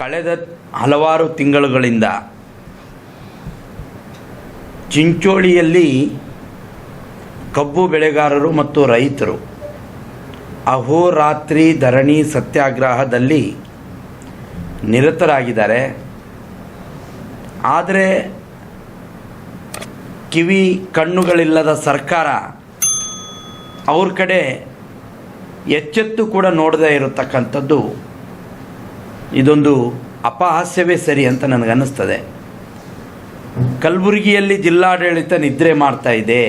ಕಳೆದ ಹಲವಾರು ತಿಂಗಳುಗಳಿಂದ ಚಿಂಚೋಳಿಯಲ್ಲಿ ಕಬ್ಬು ಬೆಳೆಗಾರರು ಮತ್ತು ರೈತರು ಅಹೋರಾತ್ರಿ ಧರಣಿ ಸತ್ಯಾಗ್ರಹದಲ್ಲಿ ನಿರತರಾಗಿದ್ದಾರೆ. ಆದರೆ ಕಿವಿ ಕಣ್ಣುಗಳಿಲ್ಲದ ಸರ್ಕಾರ ಅವ್ರ ಕಡೆ ಎಚ್ಚೆತ್ತು ಕೂಡ ನೋಡದೇ ಇರತಕ್ಕಂಥದ್ದು ಇದೊಂದು ಅಪಹಾಸ್ಯವೇ ಸರಿ ಅಂತ ನನಗನ್ನಿಸ್ತದೆ. ಕಲಬುರಗಿಯಲ್ಲಿ ಜಿಲ್ಲಾಡಳಿತ ನಿದ್ರೆ ಮಾಡ್ತಾ ಇದೆ.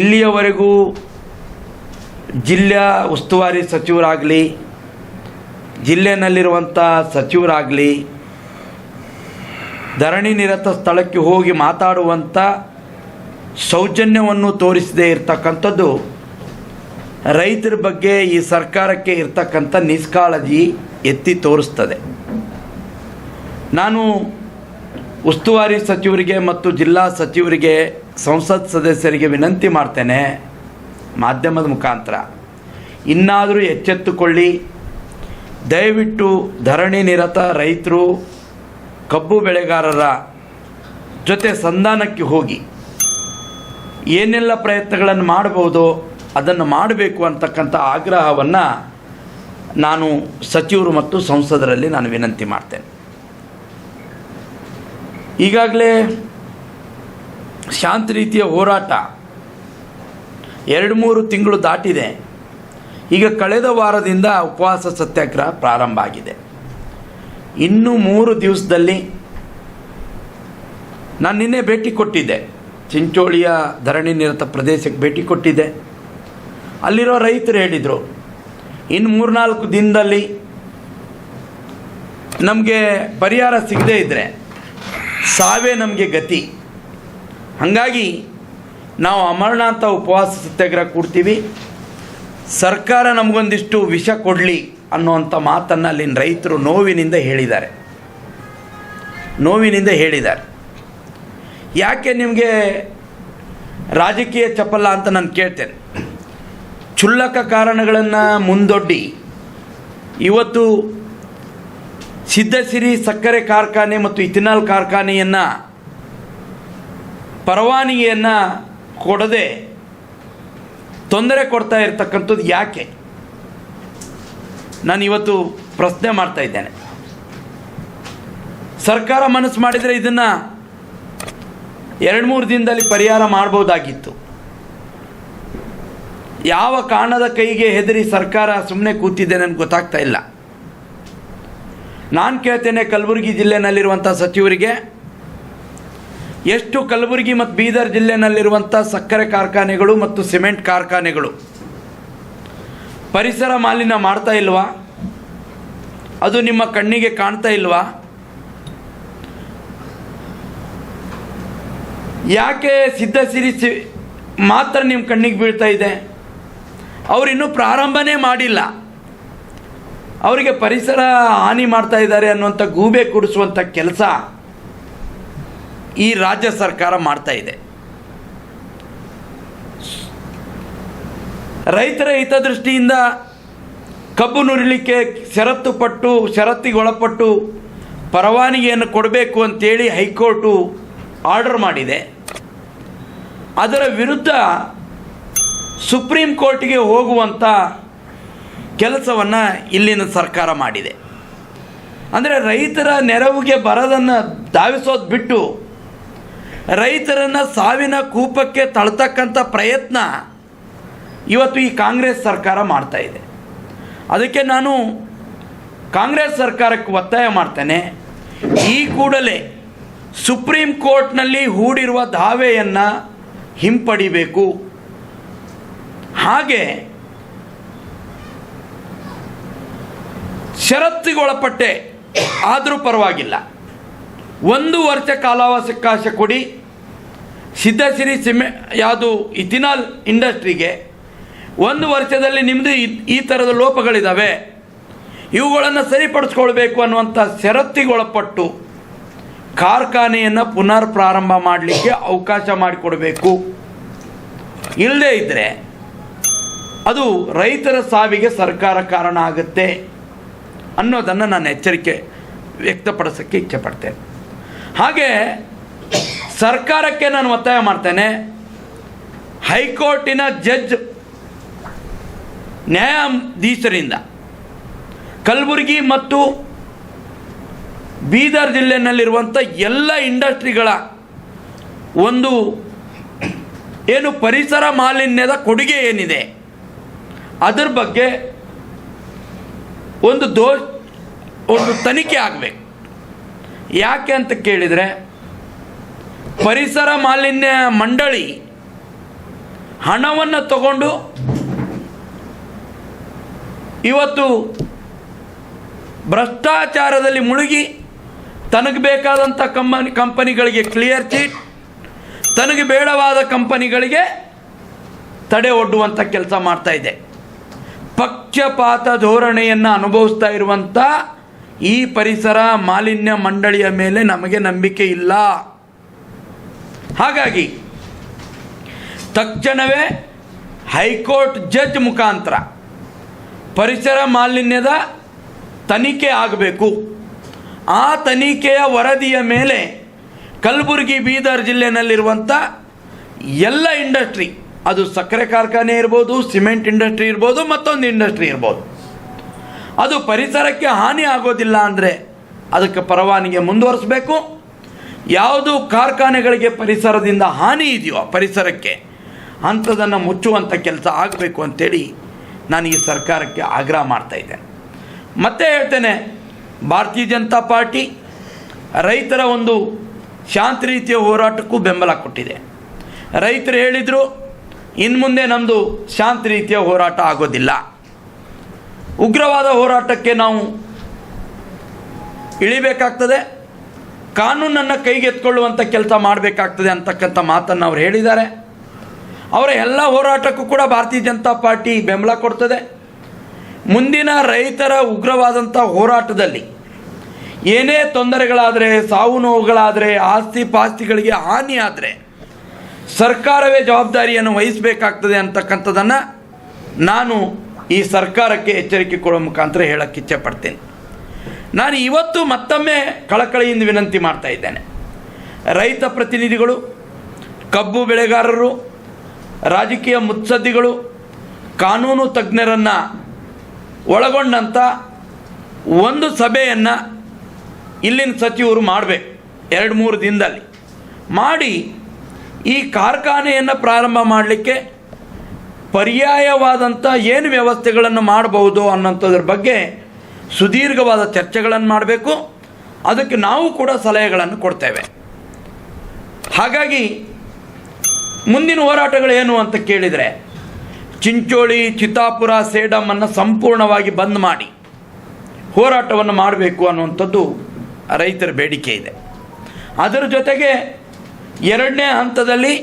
ಇಲ್ಲಿಯವರೆಗೂ ಜಿಲ್ಲಾ ಉಸ್ತುವಾರಿ ಸಚಿವರಾಗಲಿ ಜಿಲ್ಲೆಯಲ್ಲಿರುವಂಥ ಸಚಿವರಾಗಲಿ, ಧರಣಿ ನಿರತ ಸ್ಥಳಕ್ಕೆ ಹೋಗಿ ಮಾತಾಡುವಂಥ ಸೌಜನ್ಯವನ್ನು ತೋರಿಸದೇ ಇರತಕ್ಕಂಥದ್ದು ರೈತರ ಬಗ್ಗೆ ಈ ಸರ್ಕಾರಕ್ಕೆ ಇರ್ತಕ್ಕಂಥ ನಿಷ್ಕಾಳಜಿ ಎತ್ತಿ ತೋರಿಸ್ತದೆ. ನಾನು ಉಸ್ತುವಾರಿ ಸಚಿವರಿಗೆ ಮತ್ತು ಜಿಲ್ಲಾ ಸಚಿವರಿಗೆ, ಸಂಸತ್ ಸದಸ್ಯರಿಗೆ ವಿನಂತಿ ಮಾಡ್ತೇನೆ ಮಾಧ್ಯಮದ ಮುಖಾಂತರ. ಇನ್ನಾದರೂ ಎಚ್ಚೆತ್ತುಕೊಳ್ಳಿ. ದಯವಿಟ್ಟು ಧರಣಿ ನಿರತ ರೈತರು, ಕಬ್ಬು ಬೆಳೆಗಾರರ ಜೊತೆ ಸಂಧಾನಕ್ಕೆ ಹೋಗಿ. ಏನೆಲ್ಲ ಪ್ರಯತ್ನಗಳನ್ನು ಮಾಡಬಹುದು ಅದನ್ನು ಮಾಡಬೇಕು ಅಂತಕ್ಕಂಥ ಆಗ್ರಹವನ್ನು ನಾನು ಸಚಿವರು ಮತ್ತು ಸಂಸದರಲ್ಲಿ ನಾನು ವಿನಂತಿ ಮಾಡ್ತೇನೆ. ಈಗಾಗಲೇ ಶಾಂತ ರೀತಿಯ ಹೋರಾಟ ಎರಡು ಮೂರು ತಿಂಗಳು ದಾಟಿದೆ. ಈಗ ಕಳೆದ ವಾರದಿಂದ ಉಪವಾಸ ಸತ್ಯಾಗ್ರಹ ಪ್ರಾರಂಭ ಆಗಿದೆ. ಇನ್ನು ಮೂರು ದಿವಸದಲ್ಲಿ ನಾನು ನಿನ್ನೆ ಭೇಟಿ ಕೊಟ್ಟಿದ್ದೆ. ಚಿಂಚೋಳಿಯ ಧರಣಿ ನಿರತ ಪ್ರದೇಶಕ್ಕೆ ಭೇಟಿ ಕೊಟ್ಟಿದ್ದೆ. ಅಲ್ಲಿರೋ ರೈತರು ಹೇಳಿದರು ಇನ್ನು ಮೂರ್ನಾಲ್ಕು ದಿನದಲ್ಲಿ ನಮಗೆ ಪರಿಹಾರ ಸಿಗದೇ ಇದ್ದರೆ ಸಾವೇ ನಮಗೆ ಗತಿ. ಹಾಗಾಗಿ ನಾವು ಅಮರನಾಥ ಉಪವಾಸ ಸತ್ಯಾಗ್ರಹ ಕೂಡ್ತೀವಿ, ಸರ್ಕಾರ ನಮಗೊಂದಿಷ್ಟು ವಿಷ ಕೊಡಲಿ ಅನ್ನುವಂಥ ಮಾತನ್ನು ಅಲ್ಲಿನ ರೈತರು ನೋವಿನಿಂದ ಹೇಳಿದ್ದಾರೆ. ನೋವಿನಿಂದ ಹೇಳಿದ್ದಾರೆ. ಯಾಕೆ ನಿಮಗೆ ರಾಜಕೀಯ ಚಪ್ಪಲ್ಲ ಅಂತ ನಾನು ಕೇಳ್ತೇನೆ? ಕ್ಷುಲ್ಲಕ ಕಾರಣಗಳನ್ನು ಮುಂದೊಡ್ಡಿ. ಇವತ್ತು ಸಿದ್ಧಸಿರಿ ಸಕ್ಕರೆ ಕಾರ್ಖಾನೆ ಮತ್ತು ಇಥಿನಾಲ್ ಕಾರ್ಖಾನೆಯನ್ನು ಪರವಾನಗಿಯನ್ನು ಕೊಡದೆ ತೊಂದರೆ ಕೊಡ್ತಾ ಇರತಕ್ಕಂಥದ್ದು ಯಾಕೆ? ನಾನು ಇವತ್ತು ಪ್ರಶ್ನೆ ಮಾಡ್ತಾ ಇದ್ದೇನೆ. ಸರ್ಕಾರ ಮನಸ್ಸು ಮಾಡಿದರೆ ಇದನ್ನು ಎರಡು ಮೂರು ದಿನದಲ್ಲಿ ಪರಿಹಾರ ಮಾಡ್ಬೋದಾಗಿತ್ತು. ಯಾವ ಕಾರಣದ ಕೈಗೆ ಹೆದರಿ ಸರ್ಕಾರ ಸುಮ್ಮನೆ ಕೂತಿದೆ ನನಗೆ ಗೊತ್ತಾಗ್ತಾ ಇಲ್ಲ. ನಾನು ಕೇಳ್ತೇನೆ ಕಲಬುರಗಿ ಜಿಲ್ಲೆನಲ್ಲಿರುವಂಥ ಸಚಿವರಿಗೆ, ಎಷ್ಟು ಕಲಬುರಗಿ ಮತ್ತು ಬೀದರ್ ಜಿಲ್ಲೆನಲ್ಲಿರುವಂಥ ಸಕ್ಕರೆ ಕಾರ್ಖಾನೆಗಳು ಮತ್ತು ಸಿಮೆಂಟ್ ಕಾರ್ಖಾನೆಗಳು, ಪರಿಸರ ಮಾಲಿನ್ಯ ಮಾಡ್ತಾ ಇಲ್ವಾ? ಅದು ನಿಮ್ಮ ಕಣ್ಣಿಗೆ ಕಾಣ್ತಾ ಇಲ್ವಾ? ಯಾಕೆ ಸಿದ್ಧ ಸಿರಿಸಿ ಮಾತ್ರ ನಿಮ್ಮ ಕಣ್ಣಿಗೆ ಬೀಳ್ತಾ ಇದೆ? ಅವ್ರು ಇನ್ನೂ ಪ್ರಾರಂಭನೇ ಮಾಡಿಲ್ಲ. ಅವರಿಗೆ ಪರಿಸರ ಹಾನಿ ಮಾಡ್ತಾ ಇದ್ದಾರೆ ಅನ್ನುವಂಥ ಗೂಬೆ ಕೊಡಿಸುವಂಥ ಕೆಲಸ ಈ ರಾಜ್ಯ ಸರ್ಕಾರ ಮಾಡ್ತಾ ಇದೆ. ರೈತರ ಹಿತದೃಷ್ಟಿಯಿಂದ ಕಬ್ಬು ನುರಿಲಿಕ್ಕೆ ಷರತ್ತು ಪಟ್ಟು, ಷರತ್ತಿಗೊಳಪಟ್ಟು ಪರವಾನಗಿಯನ್ನು ಕೊಡಬೇಕು ಅಂತೇಳಿ ಹೈಕೋರ್ಟು ಆರ್ಡರ್ ಮಾಡಿದೆ. ಅದರ ವಿರುದ್ಧ ಸುಪ್ರೀಂ ಕೋರ್ಟ್ಗೆ ಹೋಗುವಂಥ ಕೆಲಸವನ್ನು ಇಲ್ಲಿನ ಸರ್ಕಾರ ಮಾಡಿದೆ. ಅಂದರೆ ರೈತರ ನೆರವಿಗೆ ಬರೋದನ್ನು ಧಾವಿಸೋದು ಬಿಟ್ಟು ರೈತರನ್ನು ಸಾವಿನ ಕೂಪಕ್ಕೆ ತಳ್ತಕ್ಕಂಥ ಪ್ರಯತ್ನ ಇವತ್ತು ಈ ಕಾಂಗ್ರೆಸ್ ಸರ್ಕಾರ ಮಾಡ್ತಾ ಇದೆ. ಅದಕ್ಕೆ ನಾನು ಕಾಂಗ್ರೆಸ್ ಸರ್ಕಾರಕ್ಕೆ ಒತ್ತಾಯ ಮಾಡ್ತೇನೆ. ಈ ಕೂಡಲೇ ಸುಪ್ರೀಂ ಕೋರ್ಟ್ನಲ್ಲಿ ಹೂಡಿರುವ ದಾವೆಯನ್ನು ಹಿಂಪಡಿಬೇಕು. ಹಾಗೆ ಷರತ್ತಿಗೊಳಪಟ್ಟೆ, ಆದರೂ ಪರವಾಗಿಲ್ಲ. ಒಂದು ವರ್ಷ ಕಾಲಾವಕಾಶ ಕೊಡಿ. ಸಿದ್ಧಸಿರಿ ಸಿಮೆ, ಯಾವುದು ಇಥಿನಾಲ್ ಇಂಡಸ್ಟ್ರಿಗೆ ಒಂದು ವರ್ಷದಲ್ಲಿ ನಿಮ್ಮದು ಈ- ಥರದ ಲೋಪಗಳಿದ್ದಾವೆ ಇವುಗಳನ್ನು ಸರಿಪಡಿಸ್ಕೊಳ್ಬೇಕು ಅನ್ನುವಂಥ ಷರತ್ತಿಗೊಳಪಟ್ಟು ಕಾರ್ಖಾನೆಯನ್ನು ಪುನರ್ ಪ್ರಾರಂಭ ಮಾಡಲಿಕ್ಕೆ ಅವಕಾಶ ಮಾಡಿಕೊಡಬೇಕು. ಇಲ್ಲದೇ ಇದ್ದರೆ ಅದು ರೈತರ ಸಾವಿಗೆ ಸರ್ಕಾರ ಕಾರಣ ಆಗುತ್ತೆ ಅನ್ನೋದನ್ನು ನಾನು ಎಚ್ಚರಿಕೆ ವ್ಯಕ್ತಪಡಿಸೋಕ್ಕೆ ಇಚ್ಛೆ ಪಡ್ತೇನೆ ಹಾಗೆ ಸರ್ಕಾರಕ್ಕೆ ನಾನು ಒತ್ತಾಯ ಮಾಡ್ತೇನೆ. ಹೈಕೋರ್ಟಿನ ಜಡ್ಜ್ ನ್ಯಾಯಾಧೀಶರಿಂದ ಕಲಬುರಗಿ ಮತ್ತು ಬೀದರ್ ಜಿಲ್ಲೆಯಲ್ಲಿರುವಂಥ ಎಲ್ಲ ಇಂಡಸ್ಟ್ರಿಗಳ ಒಂದು ಏನು ಪರಿಸರ ಮಾಲಿನ್ಯದ ಕೊಡುಗೆ ಏನಿದೆ? ಅದರ ಬಗ್ಗೆ ಒಂದು ದೋ, ಒಂದು ತನಿಖೆ ಆಗಬೇಕು. ಯಾಕೆ ಅಂತ ಕೇಳಿದರೆ, ಪರಿಸರ ಮಾಲಿನ್ಯ ಮಂಡಳಿ ಹಣವನ್ನು ತಗೊಂಡು ಇವತ್ತು ಭ್ರಷ್ಟಾಚಾರದಲ್ಲಿ ಮುಳುಗಿ, ತನಗೆ ಬೇಕಾದಂಥ ಕಂಪನಿ, ಕಂಪನಿಗಳಿಗೆ ಕ್ಲಿಯರ್ ಚೀಟ್ ತನಗೆ ಬೇಡವಾದ ಕಂಪನಿಗಳಿಗೆ ತಡೆ ಒಡ್ಡುವಂಥ ಕೆಲಸ ಮಾಡ್ತಾ ಇದೆ. ಪಕ್ಷಪಾತ ಧೋರಣೆಯನ್ನು ಅನುಭವಿಸ್ತಾ ಇರುವಂಥ ಈ ಪರಿಸರ ಮಾಲಿನ್ಯ ಮಂಡಳಿಯ ಮೇಲೆ ನಮಗೆ ನಂಬಿಕೆ ಇಲ್ಲ. ಹಾಗಾಗಿ ತಕ್ಷಣವೇ ಹೈಕೋರ್ಟ್ ಜಡ್ಜ್ ಮುಖಾಂತರ ಪರಿಸರ ಮಾಲಿನ್ಯದ ತನಿಖೆ ಆಗಬೇಕು. ಆ ತನಿಖೆಯ ವರದಿಯ ಮೇಲೆ ಕಲಬುರಗಿ ಬೀದರ್ ಜಿಲ್ಲೆಯಲ್ಲಿರುವಂಥ ಎಲ್ಲ ಇಂಡಸ್ಟ್ರಿ ಅದು ಸಕ್ಕರೆ ಕಾರ್ಖಾನೆ ಇರ್ಬೋದು, ಸಿಮೆಂಟ್ ಇಂಡಸ್ಟ್ರಿ ಇರ್ಬೋದು, ಮತ್ತೊಂದು ಇಂಡಸ್ಟ್ರಿ ಇರ್ಬೋದು. ಅದು ಪರಿಸರಕ್ಕೆ ಹಾನಿ ಆಗೋದಿಲ್ಲ ಅಂದರೆ ಅದಕ್ಕೆ ಪರವಾನಿಗೆ ಮುಂದುವರಿಸಬೇಕು. ಯಾವುದು ಕಾರ್ಖಾನೆಗಳಿಗೆ ಪರಿಸರದಿಂದ ಹಾನಿ ಇದೆಯೋ ಪರಿಸರಕ್ಕೆ ಅಂಥದನ್ನು ಮುಚ್ಚುವಂಥ ಕೆಲಸ ಆಗಬೇಕು ಅಂಥೇಳಿ ನಾನು ಈ ಸರ್ಕಾರಕ್ಕೆ ಆಗ್ರಹ ಮಾಡ್ತಾ ಇದ್ದೇನೆ ಮತ್ತೆ ಹೇಳ್ತೇನೆ, ಭಾರತೀಯ ಜನತಾ ಪಾರ್ಟಿ ರೈತರ ಒಂದು ಶಾಂತ ರೀತಿಯ ಹೋರಾಟಕ್ಕೂ ಬೆಂಬಲ ಕೊಟ್ಟಿದೆ. ರೈತರು ಹೇಳಿದರು ಇನ್ನು ಮುಂದೆ ನಮ್ಮದು ಶಾಂತ ರೀತಿಯ ಹೋರಾಟ ಆಗೋದಿಲ್ಲ. ಉಗ್ರವಾದ ಹೋರಾಟಕ್ಕೆ ನಾವು ಇಳಿಬೇಕಾಗ್ತದೆ. ಕಾನೂನನ್ನು ಕೈಗೆತ್ಕೊಳ್ಳುವಂಥ ಕೆಲಸ ಮಾಡಬೇಕಾಗ್ತದೆ ಅಂತಕ್ಕಂಥ ಮಾತನ್ನು ಅವ್ರು ಹೇಳಿದ್ದಾರೆ. ಅವರ ಎಲ್ಲ ಹೋರಾಟಕ್ಕೂ ಕೂಡ ಭಾರತೀಯ ಜನತಾ ಪಾರ್ಟಿ ಬೆಂಬಲ ಕೊಡ್ತದೆ. ಮುಂದಿನ ರೈತರ ಉಗ್ರವಾದಂಥ ಹೋರಾಟದಲ್ಲಿ ಏನೇ ತೊಂದರೆಗಳಾದರೆ, ಸಾವು ನೋವುಗಳಾದರೆ, ಆಸ್ತಿ ಪಾಸ್ತಿಗಳಿಗೆ ಹಾನಿ ಸರ್ಕಾರವೇ ಜವಾಬ್ದಾರಿಯನ್ನು ವಹಿಸಬೇಕಾಗ್ತದೆ ಅಂತಕ್ಕಂಥದ್ದನ್ನು ನಾನು ಈ ಸರ್ಕಾರಕ್ಕೆ ಎಚ್ಚರಿಕೆ ಕೊಡೋ ಮುಖಾಂತರ ಹೇಳಕ್ಕೆ ಇಚ್ಛೆ ಪಡ್ತೇನೆ ನಾನು ಇವತ್ತು ಮತ್ತೊಮ್ಮೆ ಕಳಕಳಿಯಿಂದ ವಿನಂತಿ ಮಾಡ್ತಾ ಇದ್ದೇನೆ. ರೈತ ಪ್ರತಿನಿಧಿಗಳು, ಕಬ್ಬು ಬೆಳೆಗಾರರು, ರಾಜಕೀಯ ಮುತ್ಸದ್ದಿಗಳು, ಕಾನೂನು ತಜ್ಞರನ್ನು ಒಳಗೊಂಡಂಥ ಒಂದು ಸಭೆಯನ್ನು ಇಲ್ಲಿನ ಸಚಿವರು ಮಾಡಬೇಕು. ಎರಡು ಮೂರು ದಿನದಲ್ಲಿ. ಮಾಡಿ ಈ ಕಾರ್ಖಾನೆಯನ್ನು ಪ್ರಾರಂಭ ಮಾಡಲಿಕ್ಕೆ ಪರ್ಯಾಯವಾದಂಥ ಏನು ವ್ಯವಸ್ಥೆಗಳನ್ನು ಮಾಡಬಹುದು ಅನ್ನೋಂಥದ್ರ ಬಗ್ಗೆ ಸುದೀರ್ಘವಾದ ಚರ್ಚೆಗಳನ್ನು ಮಾಡಬೇಕು. ಅದಕ್ಕೆ ನಾವು ಕೂಡ ಸಲಹೆಗಳನ್ನು ಕೊಡ್ತೇವೆ. ಹಾಗಾಗಿ ಮುಂದಿನ ಹೋರಾಟಗಳು ಏನು ಅಂತ ಕೇಳಿದರೆ ಚಿಂಚೋಳಿ, ಚಿತ್ತಾಪುರ ಸೇಡಮನ್ನು ಸಂಪೂರ್ಣವಾಗಿ ಬಂದ್ ಮಾಡಿ ಹೋರಾಟವನ್ನು ಮಾಡಬೇಕು ಅನ್ನುವಂಥದ್ದು ರೈತರ ಬೇಡಿಕೆ ಇದೆ. ಅದರ ಜೊತೆಗೆ ಎರಡನೇ ಹಂತದಲ್ಲಿ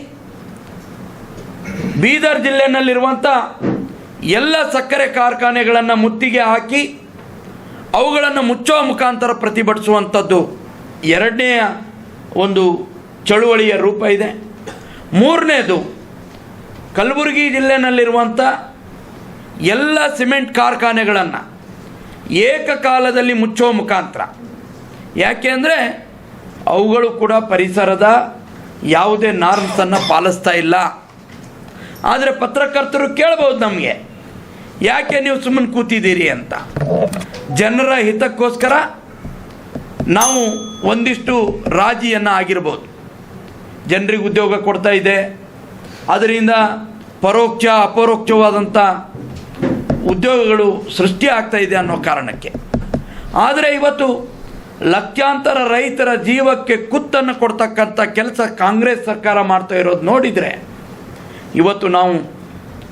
ಬೀದರ್ ಜಿಲ್ಲೆಯಲ್ಲಿರುವಂಥ ಎಲ್ಲ ಸಕ್ಕರೆ ಕಾರ್ಖಾನೆಗಳನ್ನು ಮುತ್ತಿಗೆ ಹಾಕಿ ಅವುಗಳನ್ನು ಮುಚ್ಚುವ ಮುಖಾಂತರ ಪ್ರತಿಭಟಿಸುವಂಥದ್ದು ಎರಡನೆಯ ಒಂದು ಚಳುವಳಿಯ ರೂಪ ಇದೆ. ಮೂರನೇದು, ಕಲಬುರಗಿ ಜಿಲ್ಲೆಯಲ್ಲಿರುವಂಥ ಎಲ್ಲ ಸಿಮೆಂಟ್ ಕಾರ್ಖಾನೆಗಳನ್ನು ಏಕಕಾಲದಲ್ಲಿ ಮುಚ್ಚುವ ಮುಖಾಂತರ. ಯಾಕೆ ಅಂದರೆ ಅವುಗಳು ಕೂಡ ಪರಿಸರದ ಯಾವುದೇ ನಾರ್ಮ್ಸನ್ನು ಪಾಲಿಸ್ತಾ ಇಲ್ಲ. ಆದರೆ ಪತ್ರಕರ್ತರು ಕೇಳ್ಬೋದು ನಮಗೆ, ಯಾಕೆ ನೀವು ಸುಮ್ಮನೆ ಕೂತಿದ್ದೀರಿ ಅಂತ. ಜನರ ಹಿತಕ್ಕೋಸ್ಕರ ನಾವು ಒಂದಿಷ್ಟು ರಾಜಿಯನ್ನು ಆಗಿರ್ಬೋದು. ಜನರಿಗೆ ಉದ್ಯೋಗ ಕೊಡ್ತಾ ಇದೆ. ಅದರಿಂದ ಪರೋಕ್ಷ ಅಪರೋಕ್ಷವಾದಂಥ ಉದ್ಯೋಗಗಳು ಸೃಷ್ಟಿ ಆಗ್ತಾ ಇದೆ ಅನ್ನೋ ಕಾರಣಕ್ಕೆ. ಆದರೆ ಇವತ್ತು ಲಕ್ಷಾಂತರ ರೈತರ ಜೀವಕ್ಕೆ ಕುತ್ತನ್ನು ಕೊಡ್ತಕ್ಕಂಥ ಕೆಲಸ ಕಾಂಗ್ರೆಸ್ ಸರ್ಕಾರ ಮಾಡ್ತಾ ಇರೋದು ನೋಡಿದರೆ, ಇವತ್ತು ನಾವು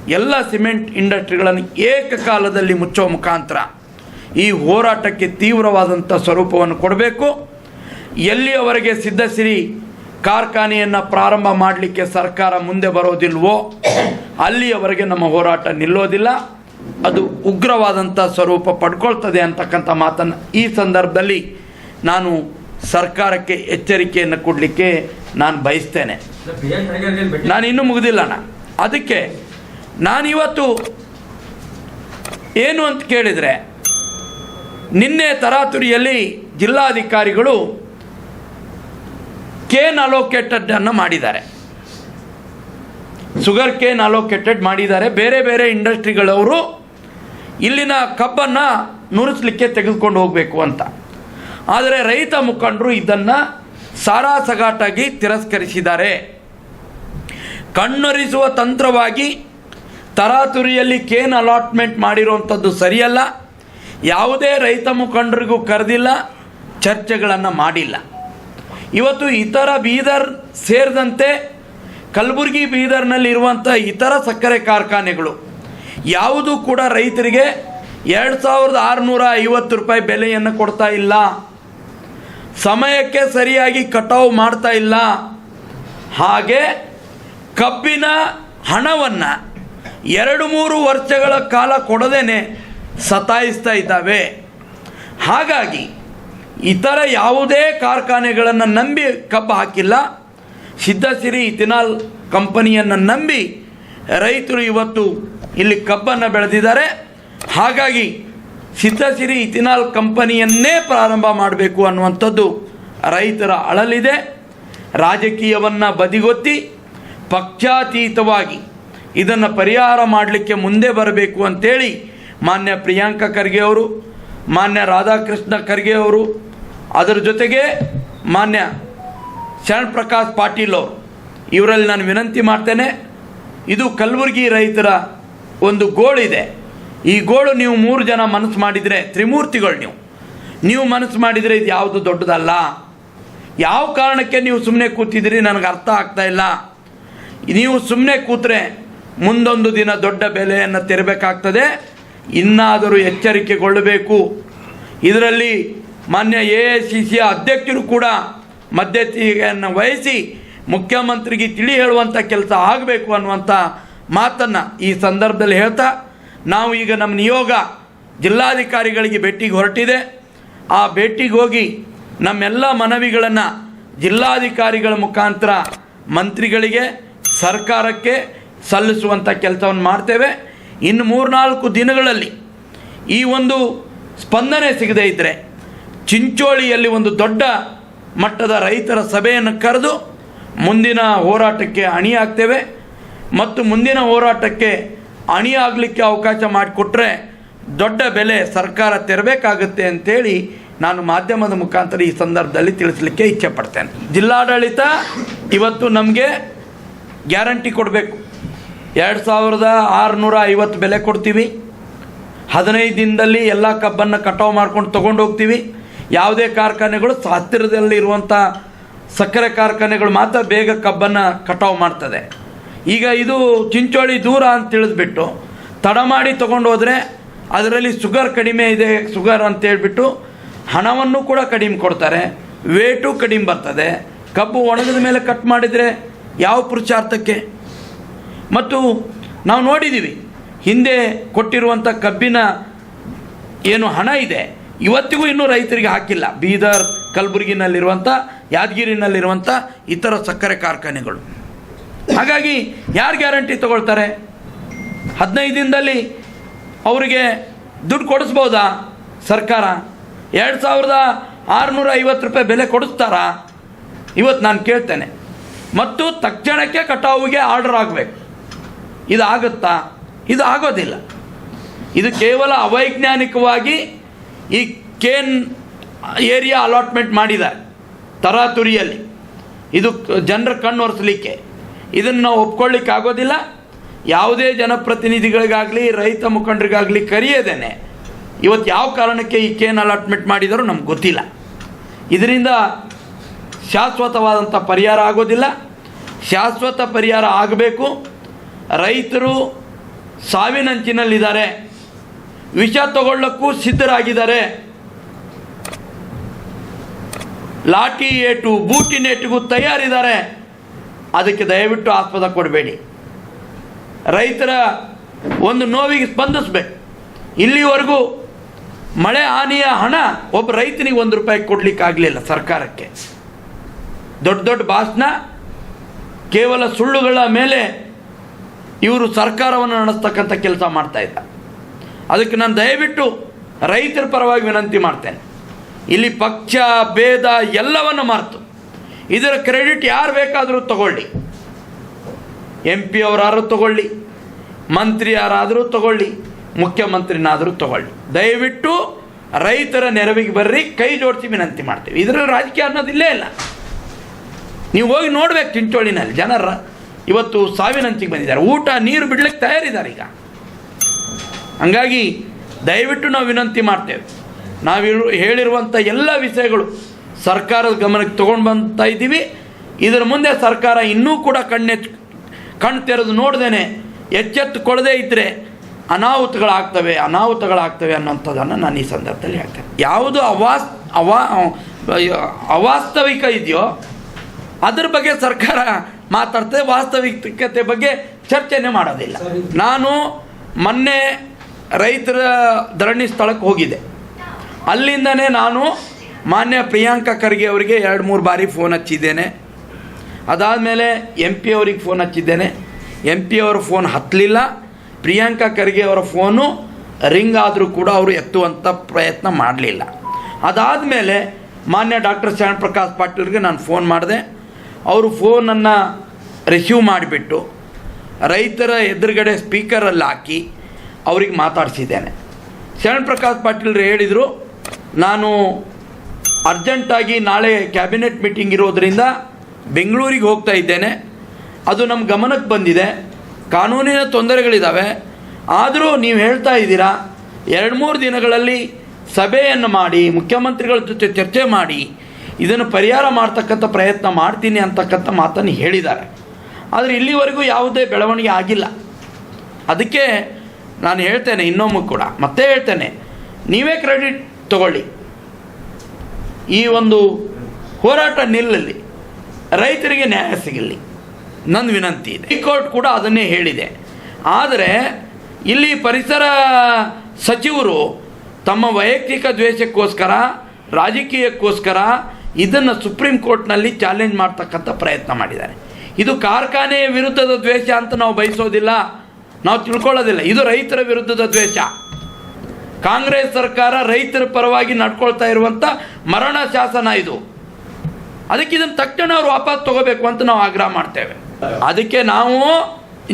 ಎಲ್ಲ ಸಿಮೆಂಟ್ ಇಂಡಸ್ಟ್ರಿಗಳನ್ನು ಏಕಕಾಲದಲ್ಲಿ ಮುಚ್ಚೋ ಮುಖಾಂತರ ಈ ಹೋರಾಟಕ್ಕೆ ತೀವ್ರವಾದಂಥ ಸ್ವರೂಪವನ್ನು ಕೊಡಬೇಕು. ಎಲ್ಲಿಯವರೆಗೆ ಸಿದ್ಧಸಿರಿ ಕಾರ್ಖಾನೆಯನ್ನು ಪ್ರಾರಂಭ ಮಾಡಲಿಕ್ಕೆ ಸರ್ಕಾರ ಮುಂದೆ ಬರೋದಿಲ್ವೋ, ಅಲ್ಲಿಯವರೆಗೆ ನಮ್ಮ ಹೋರಾಟ ನಿಲ್ಲೋದಿಲ್ಲ. ಅದು ಉಗ್ರವಾದಂಥ ಸ್ವರೂಪ ಪಡ್ಕೊಳ್ತದೆ ಅಂತಕ್ಕಂಥ ಮಾತನ್ನು ಈ ಸಂದರ್ಭದಲ್ಲಿ ನಾನು ಸರ್ಕಾರಕ್ಕೆ ಎಚ್ಚರಿಕೆಯನ್ನು ಕೊಡಲಿಕ್ಕೆ ನಾನು ಬಯಸ್ತೇನೆ. ನಾನು ಇನ್ನೂ ಮುಗಿದಿಲ್ಲಣ್ಣ ಅದಕ್ಕೆ ನಾನಿವತ್ತು ಏನು ಅಂತ ಕೇಳಿದರೆ ನಿನ್ನೆ ತರಾತುರಿಯಲ್ಲಿ ಜಿಲ್ಲಾಧಿಕಾರಿಗಳು ಕೇನ್ ಅಲೋಕೇಟೆಡ್ ಅನ್ನು ಮಾಡಿದ್ದಾರೆ. ಶುಗರ್ ಕೇನ್ ಅಲೋಕೇಟೆಡ್ ಮಾಡಿದ್ದಾರೆ. ಬೇರೆ ಬೇರೆ ಇಂಡಸ್ಟ್ರಿಗಳವರು ಇಲ್ಲಿನ ಕಬ್ಬನ್ನು ನುರಿಸ್ಲಿಕ್ಕೆ ತೆಗೆದುಕೊಂಡು ಹೋಗಬೇಕು ಅಂತ. ಆದರೆ ರೈತ ಮುಖಂಡರು ಇದನ್ನು ಸಾರಾಸಗಾಟಾಗಿ ತಿರಸ್ಕರಿಸಿದ್ದಾರೆ. ಕಣ್ಣೊರಿಸುವ ತಂತ್ರವಾಗಿ ತರಾತುರಿಯಲ್ಲಿ ಕೇನ್ ಅಲಾಟ್ಮೆಂಟ್ ಮಾಡಿರುವಂಥದ್ದು ಸರಿಯಲ್ಲ. ಯಾವುದೇ ರೈತ ಮುಖಂಡರಿಗೂ ಕರೆದಿಲ್ಲ, ಚರ್ಚೆಗಳನ್ನು ಮಾಡಿಲ್ಲ. ಇವತ್ತು ಇತರ ಬೀದರ್ ಸೇರಿದಂತೆ ಕಲಬುರಗಿ ಬೀದರ್ನಲ್ಲಿರುವಂಥ ಇತರ ಸಕ್ಕರೆ ಕಾರ್ಖಾನೆಗಳು, ಯಾವುದೂ ಕೂಡ ರೈತರಿಗೆ ಎರಡು ಸಾವಿರದ ಆರುನೂರ ಐವತ್ತು ರೂಪಾಯಿ ಬೆಲೆಯನ್ನು ಕೊಡ್ತಾ ಇಲ್ಲ. ಸಮಯಕ್ಕೆ ಸರಿಯಾಗಿ ಕಟಾವು ಮಾಡ್ತಾ ಇಲ್ಲ. ಹಾಗೆ ಕಬ್ಬಿನ ಹಣವನ್ನು ಎರಡು ಮೂರು ವರ್ಷಗಳ ಕಾಲ ಕೊಡದೇನೆ ಸತಾಯಿಸ್ತಾ ಇದ್ದಾವೆ. ಹಾಗಾಗಿ ಇತರ ಯಾವುದೇ ಕಾರ್ಖಾನೆಗಳನ್ನು ನಂಬಿ ಕಬ್ಬು ಹಾಕಿಲ್ಲ. ಸಿದ್ಧಸಿರಿ ಇಥಿನಾಲ್ ಕಂಪನಿಯನ್ನು ನಂಬಿ ರೈತರು ಇವತ್ತು ಇಲ್ಲಿ ಕಬ್ಬನ್ನು ಬೆಳೆದಿದ್ದಾರೆ. ಹಾಗಾಗಿ ಸಿದ್ಧಸಿರಿ ಇಥಿನಾಲ್ ಕಂಪನಿಯನ್ನೇ ಪ್ರಾರಂಭ ಮಾಡಬೇಕು ಅನ್ನುವಂಥದ್ದು ರೈತರ ಅಳಲಿದೆ. ರಾಜಕೀಯವನ್ನು ಬದಿಗೊತ್ತಿ ಪಕ್ಷಾತೀತವಾಗಿ ಇದನ್ನು ಪರಿಹಾರ ಮಾಡಲಿಕ್ಕೆ ಮುಂದೆ ಬರಬೇಕು ಅಂತೇಳಿ ಮಾನ್ಯ ಪ್ರಿಯಾಂಕ ಖರ್ಗೆ ಅವರು, ಮಾನ್ಯ ರಾಧಾಕೃಷ್ಣ ಖರ್ಗೆ ಅವರು, ಅದರ ಜೊತೆಗೆ ಮಾನ್ಯ ಶರಣ್ ಪ್ರಕಾಶ್ ಪಾಟೀಲ್ ಅವರು, ಇವರಲ್ಲಿ ನಾನು ವಿನಂತಿ ಮಾಡ್ತೇನೆ, ಇದು ಕಲಬುರಗಿ ರೈತರ ಒಂದು ಗೋಳಿದೆ. ಈ ಗೋಳು ನೀವು ಮೂರು ಜನ ಮನಸ್ಸು ಮಾಡಿದರೆ, ತ್ರಿಮೂರ್ತಿಗಳು ನೀವು. ನೀವು ಮನಸ್ಸು ಮಾಡಿದರೆ ಇದು ಯಾವುದು ದೊಡ್ಡದಲ್ಲ. ಯಾವ ಕಾರಣಕ್ಕೆ ನೀವು ಸುಮ್ಮನೆ ಕೂತಿದ್ದೀರಿ ನನಗೆ ಅರ್ಥ ಆಗ್ತಾ ಇಲ್ಲ. ನೀವು ಸುಮ್ಮನೆ ಕೂತ್ರೆ ಮುಂದೊಂದು ದಿನ ದೊಡ್ಡ ಬೆಲೆಯನ್ನು ತೆರಬೇಕಾಗ್ತದೆ. ಇನ್ನಾದರೂ ಎಚ್ಚರಿಕೆಗೊಳ್ಳಬೇಕು. ಇದರಲ್ಲಿ ಮಾನ್ಯ ಎ ಸಿ ಸಿಯ ಅಧ್ಯಕ್ಷರು ಕೂಡ ಮಧ್ಯಸ್ಥಿಕೆಯನ್ನು ವಹಿಸಿ ಮುಖ್ಯಮಂತ್ರಿಗೆ ತಿಳಿ ಹೇಳುವಂಥ ಕೆಲಸ ಆಗಬೇಕು ಅನ್ನುವಂಥ ಮಾತನ್ನು ಈ ಸಂದರ್ಭದಲ್ಲಿ ಹೇಳ್ತಾ ನಾವು ಈಗ ನಮ್ಮ ನಿಯೋಗ ಜಿಲ್ಲಾಧಿಕಾರಿಗಳಿಗೆ ಭೇಟಿಗೆ ಹೊರಟಿದೆ. ಆ ಭೇಟಿಗೆ ಹೋಗಿ ನಮ್ಮೆಲ್ಲ ಮನವಿಗಳನ್ನು ಜಿಲ್ಲಾಧಿಕಾರಿಗಳ ಮುಖಾಂತರ ಮಂತ್ರಿಗಳಿಗೆ, ಸರ್ಕಾರಕ್ಕೆ ಸಲ್ಲಿಸುವಂಥ ಕೆಲಸವನ್ನು ಮಾಡ್ತೇವೆ. ಇನ್ನು ಮೂರ್ನಾಲ್ಕು ದಿನಗಳಲ್ಲಿ ಈ ಒಂದು ಸ್ಪಂದನೆ ಸಿಗದೇ ಇದ್ದರೆ ಚಿಂಚೋಳಿಯಲ್ಲಿ ಒಂದು ದೊಡ್ಡ ಮಟ್ಟದ ರೈತರ ಸಭೆಯನ್ನು ಕರೆದು ಮುಂದಿನ ಹೋರಾಟಕ್ಕೆ ಅಣಿಯಾಗ್ತೇವೆ. ಮತ್ತು ಮುಂದಿನ ಹೋರಾಟಕ್ಕೆ ಅಣಿಯಾಗಲಿಕ್ಕೆ ಅವಕಾಶ ಮಾಡಿಕೊಟ್ರೆ ದೊಡ್ಡ ಬೆಲೆ ಸರ್ಕಾರ ತೆರಬೇಕಾಗುತ್ತೆ ಅಂತೇಳಿ ನಾನು ಮಾಧ್ಯಮದ ಮುಖಾಂತರ ಈ ಸಂದರ್ಭದಲ್ಲಿ ತಿಳಿಸಲಿಕ್ಕೆ ಇಚ್ಛೆ ಪಡ್ತೇನೆ. ಜಿಲ್ಲಾಡಳಿತ ಇವತ್ತು ನಮಗೆ ಗ್ಯಾರಂಟಿ ಕೊಡಬೇಕು. ಎರಡು ಸಾವಿರದ ಆರುನೂರ ಐವತ್ತು ಬೆಲೆ ಕೊಡ್ತೀವಿ. ಹದಿನೈದು ದಿನದಲ್ಲಿ ಎಲ್ಲ ಕಬ್ಬನ್ನು ಕಟಾವು ಮಾಡ್ಕೊಂಡು ತೊಗೊಂಡು ಹೋಗ್ತೀವಿ. ಯಾವುದೇ ಕಾರ್ಖಾನೆಗಳು ಸ- ಹತ್ತಿರದಲ್ಲಿ ಇರುವಂಥ ಸಕ್ಕರೆ ಕಾರ್ಖಾನೆಗಳು ಮಾತ್ರ ಬೇಗ ಕಬ್ಬನ್ನು ಕಟಾವು ಮಾಡ್ತದೆ. ಈಗ ಇದು ಚಿಂಚೋಳಿ ದೂರ ಅಂತ ತಿಳಿದ್ಬಿಟ್ಟು, ತಡ ಮಾಡಿ ತೊಗೊಂಡು ಹೋದರೆ ಅದರಲ್ಲಿ ಶುಗರ್ ಕಡಿಮೆ ಇದೆ ಶುಗರ್ ಅಂತ ಹೇಳಿಬಿಟ್ಟು ಹಣವನ್ನು ಕೂಡ ಕಡಿಮೆ ಕೊಡ್ತಾರೆ ವೇಟು ಕಡಿಮೆ ಬರ್ತದೆ, ಕಬ್ಬು ಒಣಗಿದ ಮೇಲೆ ಕಟ್ ಮಾಡಿದರೆ ಯಾವ ಪುರುಷಾರ್ಥಕ್ಕೆ? ಮತ್ತು ನಾವು ನೋಡಿದ್ದೀವಿ ಹಿಂದೆ ಕೊಟ್ಟಿರುವಂಥ ಕಬ್ಬಿನ ಏನು ಹಣ ಇದೆ, ಇವತ್ತಿಗೂ ಇನ್ನೂ ರೈತರಿಗೆ ಹಾಕಿಲ್ಲ. ಬೀದರ್, ಕಲಬುರಗಿನಲ್ಲಿರುವಂಥ, ಯಾದಗಿರಿನಲ್ಲಿರುವಂಥ ಇತರ ಸಕ್ಕರೆ ಕಾರ್ಖಾನೆಗಳು. ಹಾಗಾಗಿ ಯಾರು ಗ್ಯಾರಂಟಿ ತಗೊಳ್ತಾರೆ? ಹದಿನೈದು ದಿನದಲ್ಲಿ ಅವರಿಗೆ ದುಡ್ಡು ಕೊಡಿಸ್ಬೋದಾ ಸರ್ಕಾರ? ಎರಡು ಸಾವಿರದ ಆರುನೂರ ಐವತ್ತು ರೂಪಾಯಿ ಬೆಲೆ ಕೊಡಿಸ್ತಾರಾ? ಇವತ್ತು ನಾನು ಕೇಳ್ತೇನೆ. ಮತ್ತು ತಕ್ಷಣಕ್ಕೆ ಕಟಾವಿಗೆ ಆರ್ಡರ್ ಆಗಬೇಕು. ಇದು ಆಗುತ್ತಾ ಇದು ಆಗೋದಿಲ್ಲ ಇದು ಕೇವಲ ಅವೈಜ್ಞಾನಿಕವಾಗಿ ಈ ಕೇನ್ ಏರಿಯಾ ಅಲಾಟ್ಮೆಂಟ್ ಮಾಡಿದ್ದಾರೆ. ತರಾತುರಿಯಲ್ಲಿ. ಇದು ಜನರ ಕಣ್ಣು ಒರೆಸಲಿಕ್ಕೆ. ಇದನ್ನು ನಾವು ಒಪ್ಕೊಳ್ಳಿಕ್ಕೆ ಆಗೋದಿಲ್ಲ ಯಾವುದೇ ಜನಪ್ರತಿನಿಧಿಗಳಿಗಾಗಲಿ, ರೈತ ಮುಖಂಡರಿಗಾಗಲಿ ಕರೆಯದೇನೆ. ಇವತ್ತು ಯಾವ ಕಾರಣಕ್ಕೆ ಈ ಕೇನ್ ಅಲಾಟ್ಮೆಂಟ್ ಮಾಡಿದರೂ ನಮ್ಗೆ ಗೊತ್ತಿಲ್ಲ. ಇದರಿಂದ ಶಾಶ್ವತವಾದಂಥ ಪರಿಹಾರ ಆಗೋದಿಲ್ಲ. ಶಾಶ್ವತ ಪರಿಹಾರ ಆಗಬೇಕು. ರೈತರು ಸಾವಿನಂಚಿನಲ್ಲಿದ್ದಾರೆ ವಿಷ ತಗೊಳ್ಳಕ್ಕೂ ಸಿದ್ಧರಾಗಿದ್ದಾರೆ. ಲಾಠಿ ಏಟು ಬೂಟಿನೇಟಿಗೂ ತಯಾರಿದ್ದಾರೆ. ಅದಕ್ಕೆ ದಯವಿಟ್ಟು ಆಸ್ಪದ ಕೊಡಬೇಡಿ. ರೈತರ ಒಂದು ನೋವಿಗೆ ಸ್ಪಂದಿಸ್ಬೇಕು. ಇಲ್ಲಿವರೆಗೂ ಮಳೆ ಹಾನಿಯ ಹಣ ಒಬ್ಬ ರೈತನಿಗೆ ಒಂದು ರೂಪಾಯಿ ಕೊಡಲಿಕ್ಕಾಗಲಿಲ್ಲ ಸರ್ಕಾರಕ್ಕೆ. ದೊಡ್ಡ ದೊಡ್ಡ ಭಾಷಣ, ಕೇವಲ ಸುಳ್ಳುಗಳ ಮೇಲೆ ಇವರು ಸರ್ಕಾರವನ್ನು ನಡೆಸ್ತಕ್ಕಂಥ ಕೆಲಸ ಮಾಡ್ತಾ ಇದ್ದ. ಅದಕ್ಕೆ ನಾನು ದಯವಿಟ್ಟು ರೈತರ ಪರವಾಗಿ ವಿನಂತಿ ಮಾಡ್ತೇನೆ. ಇಲ್ಲಿ ಪಕ್ಷ, ಭೇದ ಎಲ್ಲವನ್ನು ಮರೆತು. ಇದರ ಕ್ರೆಡಿಟ್ ಯಾರು ಬೇಕಾದರೂ ತಗೊಳ್ಳಿ. ಎಂ ಪಿ ಅವರಾದರೂ ತಗೊಳ್ಳಿ ಮಂತ್ರಿ ಯಾರಾದರೂ ತಗೊಳ್ಳಿ, ಮುಖ್ಯಮಂತ್ರಿನಾದರೂ ತಗೊಳ್ಳಿ. ದಯವಿಟ್ಟು ರೈತರ ನೆರವಿಗೆ ಬರ್ರಿ, ಕೈ ಜೋಡಿಸಿ ವಿನಂತಿ ಮಾಡ್ತೀವಿ. ಇದರಲ್ಲಿ ರಾಜಕೀಯ ಅನ್ನೋದಿಲ್ಲೇ ಇಲ್ಲ ನೀವು ಹೋಗಿ ನೋಡ್ಬೇಕು ಚಿಂಚೋಳಿನಲ್ಲಿ. ಜನರ ಇವತ್ತು ಸಾವಿನಂಚಿಗೆ ಬಂದಿದ್ದಾರೆ. ಊಟ, ನೀರು ಬಿಡ್ಲಿಕ್ಕೆ ತಯಾರಿದ್ದಾರೆ ಈಗ. ಹಂಗಾಗಿ ದಯವಿಟ್ಟು ನಾವು ವಿನಂತಿ ಮಾಡ್ತೇವೆ. ನಾವು ಹೇಳಿರುವಂಥ ಎಲ್ಲ ವಿಷಯಗಳು ಸರ್ಕಾರದ ಗಮನಕ್ಕೆ ತಗೊಂಡು ಬಂತಾ ಇದ್ದೀವಿ. ಇದರ ಮುಂದೆ ಸರ್ಕಾರ ಇನ್ನೂ ಕೂಡ ಕಣ್ಣೆತ್ ಕಣ್ಣು ತೆರೆದು ನೋಡ್ದೇನೆ ಎಚ್ಚೆತ್ತುಕೊಳ್ಳದೇ ಇದ್ದರೆ ಅನಾಹುತಗಳಾಗ್ತವೆ ಅನಾಹುತಗಳಾಗ್ತವೆ ಅನ್ನೋಂಥದ್ದನ್ನು ನಾನು ಈ ಸಂದರ್ಭದಲ್ಲಿ ಹೇಳ್ತೇನೆ. ಯಾವುದು ಅವಾಸ್, ಅವಾ, ಅವಾಸ್ತವಿಕ ಇದೆಯೋ ಅದ್ರ ಬಗ್ಗೆ ಸರ್ಕಾರ ಮಾತಾಡ್ತದೆ. ವಾಸ್ತವಿಕತೆ ಬಗ್ಗೆ ಚರ್ಚೆನೆ ಮಾಡೋದಿಲ್ಲ. ನಾನು ಮೊನ್ನೆ ರೈತರ ಧರಣಿ ಸ್ಥಳಕ್ಕೆ ಹೋಗಿದ್ದೆ. ಅಲ್ಲಿಂದನೇ ನಾನು ಮಾನ್ಯ ಪ್ರಿಯಾಂಕಾ ಖರ್ಗೆ ಅವರಿಗೆ ಎರಡು ಮೂರು ಬಾರಿ ಫೋನ್ ಹಚ್ಚಿದ್ದೇನೆ. ಅದಾದಮೇಲೆ ಎಂ ಪಿ ಅವ್ರಿಗೆ ಫೋನ್ ಹಚ್ಚಿದ್ದೇನೆ. ಎಂ ಪಿ ಅವರ ಫೋನ್ ಹತ್ತಲಿಲ್ಲ. ಪ್ರಿಯಾಂಕಾ ಖರ್ಗೆ ಅವರ ಫೋನು ರಿಂಗ್ ಆದರೂ ಕೂಡ ಅವರು ಎತ್ತುವಂಥ ಪ್ರಯತ್ನ ಮಾಡಲಿಲ್ಲ. ಅದಾದಮೇಲೆ ಮಾನ್ಯ ಡಾಕ್ಟರ್ ಶರಣ್ ಪ್ರಕಾಶ್ ಪಾಟೀಲ್ಗೆ ನಾನು ಫೋನ್ ಮಾಡಿದೆ. ಅವರು ಫೋನನ್ನು ರಿಸೀವ್ ಮಾಡಿಬಿಟ್ಟು ರೈತರ ಎದುರುಗಡೆ ಸ್ಪೀಕರಲ್ಲಿ ಹಾಕಿ ಅವ್ರಿಗೆ ಮಾತಾಡಿಸಿದ್ದೇನೆ. ಶರಣ್ ಪ್ರಕಾಶ್ ಪಾಟೀಲ್ರು ಹೇಳಿದರು, ನಾನು ಅರ್ಜೆಂಟಾಗಿ ನಾಳೆ ಕ್ಯಾಬಿನೆಟ್ ಮೀಟಿಂಗ್ ಇರೋದರಿಂದ ಬೆಂಗಳೂರಿಗೆ ಹೋಗ್ತಾ ಇದ್ದೇನೆ. ಅದು ನಮ್ಮ ಗಮನಕ್ಕೆ ಬಂದಿದೆ. ಕಾನೂನಿನ ತೊಂದರೆಗಳಿದ್ದಾವೆ ಆದರೂ ನೀವು ಹೇಳ್ತಾ ಇದ್ದೀರಾ, ಎರಡು ಮೂರು ದಿನಗಳಲ್ಲಿ ಸಭೆಯನ್ನು ಮಾಡಿ, ಮುಖ್ಯಮಂತ್ರಿಗಳ ಜೊತೆ ಚರ್ಚೆ ಮಾಡಿ, ಇದನ್ನು ಪರಿಹಾರ ಮಾಡ್ತಕ್ಕಂಥ ಪ್ರಯತ್ನ ಮಾಡ್ತೀನಿ ಅಂತಕ್ಕಂಥ ಮಾತನ್ನು ಹೇಳಿದ್ದಾರೆ. ಆದರೆ ಇಲ್ಲಿವರೆಗೂ ಯಾವುದೇ ಬೆಳವಣಿಗೆ ಆಗಿಲ್ಲ. ಅದಕ್ಕೆ ನಾನು ಹೇಳ್ತೇನೆ, ಇನ್ನೊಮ್ಮೆ ಕೂಡ, ಮತ್ತೆ ಹೇಳ್ತೇನೆ, ನೀವೇ ಕ್ರೆಡಿಟ್ ತಗೊಳ್ಳಿ. ಈ ಒಂದು ಹೋರಾಟ ನಿಲ್ಲಲಿ, ರೈತರಿಗೆ ನ್ಯಾಯ ಸಿಗಲಿ ನನ್ನ ವಿನಂತಿ ಇದೆ. ಹೈಕೋರ್ಟ್ ಕೂಡ ಅದನ್ನೇ ಹೇಳಿದೆ. ಆದರೆ, ಇಲ್ಲಿ ಪರಿಸರ ಸಚಿವರು ತಮ್ಮ ವೈಯಕ್ತಿಕ ದ್ವೇಷಕ್ಕೋಸ್ಕರ, ರಾಜಕೀಯಕ್ಕೋಸ್ಕರ ಇದನ್ನು ಸುಪ್ರೀಂ ಕೋರ್ಟ್ನಲ್ಲಿ ಚಾಲೆಂಜ್ ಮಾಡ್ತಕ್ಕಂಥ ಪ್ರಯತ್ನ ಮಾಡಿದ್ದಾರೆ. ಇದು ಕಾರ್ಖಾನೆಯ ವಿರುದ್ಧದ ದ್ವೇಷ ಅಂತ ನಾವು ಬಯಸೋದಿಲ್ಲ. ನಾವು ತಿಳ್ಕೊಳ್ಳೋದಿಲ್ಲ. ಇದು ರೈತರ ವಿರುದ್ಧದ ದ್ವೇಷ. ಕಾಂಗ್ರೆಸ್ ಸರ್ಕಾರ ರೈತರ ಪರವಾಗಿ ನಡ್ಕೊಳ್ತಾ ಇರುವಂಥ ಮರಣ ಶಾಸನ ಇದು. ಅದಕ್ಕೆ ಇದನ್ನು ತಕ್ಷಣ ಅವ್ರು ವಾಪಸ್ ತಗೋಬೇಕು ಅಂತ ನಾವು ಆಗ್ರಹ ಮಾಡ್ತೇವೆ. ಅದಕ್ಕೆ ನಾವು,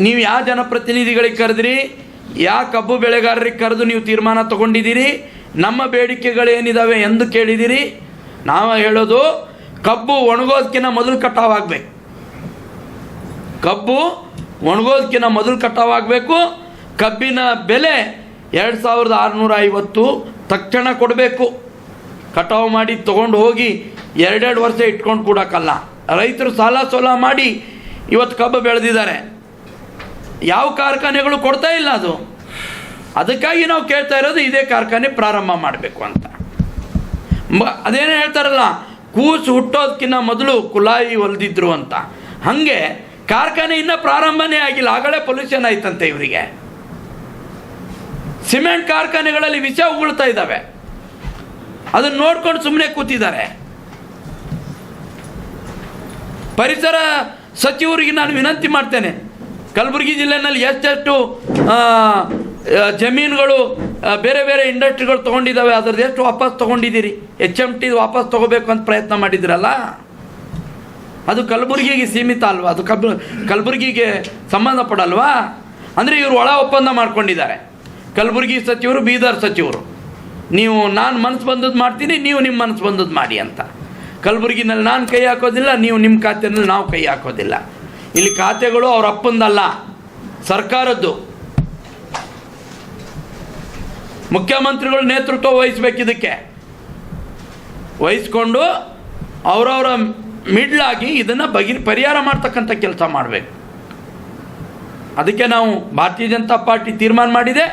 ನೀವು ಯಾವ ಜನಪ್ರತಿನಿಧಿಗಳಿಗೆ ಕರೆದ್ರಿ, ಯಾವ ಕಬ್ಬು ಬೆಳೆಗಾರರಿಗೆ ಕರೆದು ನೀವು ತೀರ್ಮಾನ ತಗೊಂಡಿದ್ದೀರಿ, ನಮ್ಮ ಬೇಡಿಕೆಗಳೇನಿದಾವೆ ಎಂದು ಕೇಳಿದ್ದೀರಿ. ನಾವು ಹೇಳೋದು, ಕಬ್ಬು ಒಣಗೋದಕ್ಕಿಂತ ಮೊದಲು ಕಟಾವಾಗಬೇಕು. ಕಬ್ಬು ಒಣಗೋದಕ್ಕಿಂತ ಮೊದಲು ಕಟಾವಾಗಬೇಕು, ಕಬ್ಬಿನ ಬೆಲೆ ಎರಡು ಸಾವಿರದ ಆರುನೂರ ಐವತ್ತು ತಕ್ಷಣ ಕೊಡಬೇಕು. ಕಟಾವು ಮಾಡಿ ತೊಗೊಂಡು ಹೋಗಿ ಎರಡೆರಡು ವರ್ಷ ಇಟ್ಕೊಂಡು ಕೂಡಕ್ಕಲ್ಲ. ರೈತರು ಸಾಲ ಸೋಲ ಮಾಡಿ ಇವತ್ತು ಕಬ್ಬು ಬೆಳೆದಿದ್ದಾರೆ. ಯಾವ ಕಾರ್ಖಾನೆಗಳು ಕೊಡ್ತಾ ಇಲ್ಲ ಅದು? ಅದಕ್ಕಾಗಿ ನಾವು ಕೇಳ್ತಾ ಇರೋದು ಇದೇ ಕಾರ್ಖಾನೆ ಪ್ರಾರಂಭ ಮಾಡಬೇಕು ಅಂತ. ಅದೇನು ಹೇಳ್ತಾರಲ್ಲ, ಕೂಸು ಹುಟ್ಟೋದಕ್ಕಿಂತ ಮೊದಲು ಕುಲಾಯಿ ಹೊಲ್ದಿದ್ರು ಅಂತ. ಹಾಗೆ ಕಾರ್ಖಾನೆ ಇನ್ನೂ ಪ್ರಾರಂಭನೇ ಆಗಿಲ್ಲ, ಆಗಲೇ ಪೊಲ್ಯೂಷನ್ ಆಯ್ತಂತೆ ಇವರಿಗೆ. ಸಿಮೆಂಟ್ ಕಾರ್ಖಾನೆಗಳಲ್ಲಿ ವಿಷ ಉಗುಳ್ತಾ ಇದ್ದಾವೆ. ಅದನ್ನು ನೋಡ್ಕೊಂಡು ಸುಮ್ಮನೆ ಕೂತಿದ್ದಾರೆ. ಪರಿಸರ ಸಚಿವರಿಗೆ ನಾನು ವಿನಂತಿ ಮಾಡ್ತೇನೆ. ಕಲಬುರಗಿ ಜಿಲ್ಲೆನಲ್ಲಿ ಎಷ್ಟೆಷ್ಟು ಜಮೀನುಗಳು ಬೇರೆ ಬೇರೆ ಇಂಡಸ್ಟ್ರಿಗಳು ತೊಗೊಂಡಿದ್ದಾವೆ, ಅದ್ರದ್ದು ಎಷ್ಟು ವಾಪಸ್ ತೊಗೊಂಡಿದ್ದೀರಿ? ಎಚ್ ಎಂ ಟಿ ವಾಪಸ್ ತೊಗೋಬೇಕು ಅಂತ ಪ್ರಯತ್ನ ಮಾಡಿದ್ರಲ್ಲ? ಅದು ಕಲಬುರಗಿಗೆ ಸೀಮಿತ ಅಲ್ವಾ? ಅದು ಕಬ್, ಕಲಬುರಗಿಗೆ ಸಂಬಂಧಪಡಲ್ವಾ? ಅಂದರೆ ಇವರು ಒಳ ಒಪ್ಪಂದ ಮಾಡ್ಕೊಂಡಿದ್ದಾರೆ. ಕಲಬುರಗಿ ಸಚಿವರು, ಬೀದರ್ ಸಚಿವರು. ನೀವು ನಾನು ಮನಸ್ಸು ಬಂದದ್ದು ಮಾಡ್ತೀನಿ, ನೀವು ನಿಮ್ಮ ಮನಸ್ಸು ಬಂದದ್ದು ಮಾಡಿ ಅಂತ. ಕಲಬುರಗಿನಲ್ಲಿ ನಾನು ಕೈ ಹಾಕೋದಿಲ್ಲ, ನೀವು ನಿಮ್ಮ ಖಾತೆನಲ್ಲಿ ನಾವು ಕೈ ಹಾಕೋದಿಲ್ಲ. ಇಲ್ಲಿ ಖಾತೆಗಳು ಅವ್ರ ಅಪ್ಪಂದಲ್ಲ, ಸರ್ಕಾರದ್ದು. ಮುಖ್ಯಮಂತ್ರಿಗಳು ನೇತೃತ್ವ ವಹಿಸ್ಬೇಕು ಇದಕ್ಕೆ. ವಹಿಸ್ಕೊಂಡು ಅವರವರ ಮಿಡ್ಲಾಗಿ ಇದನ್ನು ಬಗೆ, ಪರಿಹಾರ ಮಾಡ್ತಕ್ಕಂಥ ಕೆಲಸ ಮಾಡಬೇಕು. ಅದಕ್ಕೆ ನಾವು ಭಾರತೀಯ ಜನತಾ ಪಾರ್ಟಿ ತೀರ್ಮಾನ ಮಾಡಿದೆ.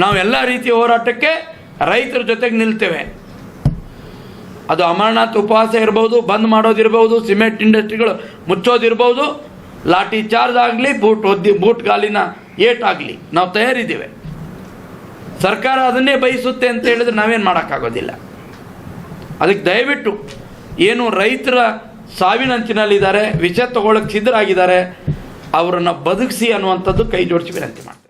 ನಾವೆಲ್ಲ ರೀತಿಯ ಹೋರಾಟಕ್ಕೆ ರೈತರ ಜೊತೆಗೆ ನಿಲ್ತೇವೆ. ಅದು ಅಮರನಾಥ್ ಉಪವಾಸ ಇರ್ಬೋದು, ಬಂದ್ ಮಾಡೋದಿರ್ಬೋದು ಸಿಮೆಂಟ್ ಇಂಡಸ್ಟ್ರಿಗಳು ಮುಚ್ಚೋದಿರ್ಬೋದು ಲಾಠಿ ಚಾರ್ಜ್ ಆಗಲಿ, ಬೂಟ್ ಒದ್ದಿ, ಬೂಟ್ ಗಾಲಿನ ಏಟಾಗಲಿ ನಾವು ತಯಾರಿದ್ದೇವೆ. ಸರ್ಕಾರ ಅದನ್ನೇ ಬಯಸುತ್ತೆ ಅಂತ ಹೇಳಿದ್ರೆ ನಾವೇನು ಮಾಡೋಕ್ಕಾಗೋದಿಲ್ಲ. ಅದಕ್ಕೆ ದಯವಿಟ್ಟು ಏನು ರೈತರ ಸಾವಿನಂಚಿನಲ್ಲಿದ್ದಾರೆ, ವಿಷ ತಗೊಳ್ಳೋಕೆ ಸಿದ್ಧರಾಗಿದ್ದಾರೆ, ಅವರನ್ನು ಬದುಕಿಸಿ ಅನ್ನುವಂಥದ್ದು ಕೈ ಜೋಡಿಸಿ ವಿನಂತಿ ಮಾಡಿ